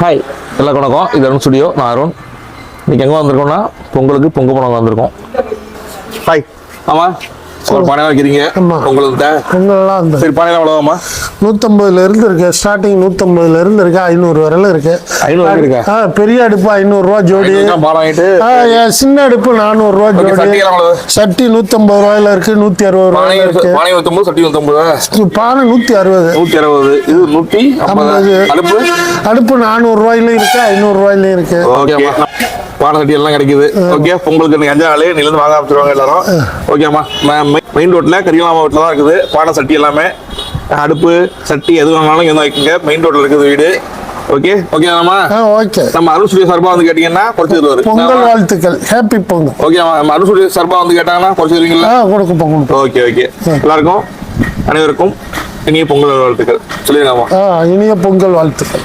Hi எல்லாருக்கும் வணக்கம். இது அருண் ஸ்டுடியோ நான் அருண். இன்னைக்கு எங்கே வந்திருக்கோம்னா பொங்கலுக்கு பொங்க பணம் வந்திருக்கோம். ஹாய் ஆமா. ஒரு பானை வைக்கிறீங்க. உங்களுக்கு சரி பானை எவ்வளோமா நூற்றம்பதுல இருந்து இருக்கு. ஸ்டார்டிங் நூற்றம்பதுல இருந்து இருக்கு. ஐநூறு வரையில இருக்கு. ஐநூறு வரைக்கும் இருக்கா? ஆ, பெரிய அடுப்பு ஐநூறுரூவா ஜோடி. சின்ன அடுப்பு நானூறுரூவா ஜோடி. சட்டி நூற்றம்பது ரூபாயில இருக்கு. நூற்றி அறுபது ரூபாயில இருக்கு. பானை நூற்றி அறுபது. நூற்றி அறுபது. இது நூற்றி ஐம்பது. அடுப்பு? அடுப்பு நானூறு ரூபாயிலும் இருக்கு ஐநூறு ரூபாயிலும் இருக்கு. ஓகேம்மா. பானை சட்டி எல்லாம் கிடைக்குது. ஓகே பொங்கலுக்கு அஞ்சா நாள் நிலந்து வாங்க ஆரம்பிச்சிருவாங்க எல்லாரும். ஓகேம்மா. மெயின் ரோட்ல கரிகலாமா வீட்டில் தான் இருக்குது. பானை சட்டி எல்லாமே. அடுப்பு சட்டி எது வேணாலும் இங்க வைக்குங்க. மெயின் ரோட்ல இருக்குது வீடு. ஓகே ஆ ஓகே நம்ம அருள் சார்பா வந்து கேட்டீங்கன்னா குறைச்சி தருவாரு. பொங்கல் வாழ்த்துக்கள். ஹாப்பி பொங்கல். ஓகே நம்ம அருள் சார்பா வந்து கேட்டாங்கன்னா குறைச்சி தருவீங்களா? ஆ கொடுக்க பொங்கல் ஓகே ஓகே எல்லாருக்கும் அனைவருக்கும் இனிய பொங்கல் வாழ்த்துக்கள். சொல்லிடுங்கம்மா ஆ இனிய பொங்கல் வாழ்த்துக்கள்.